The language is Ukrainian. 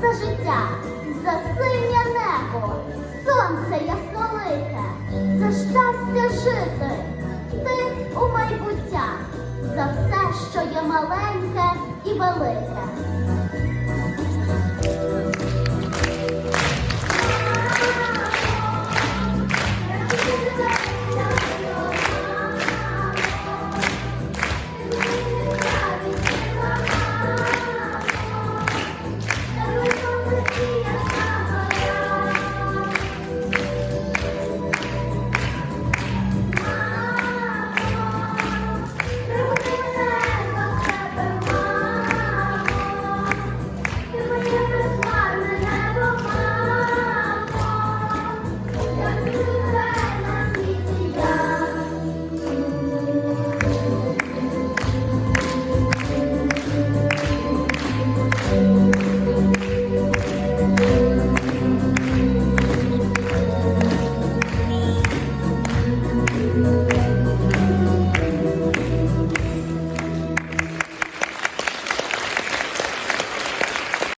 За життя, за синє небо, сонце яснолике, за щастя жити, ти у майбуття, за все, що є маленьке і велике.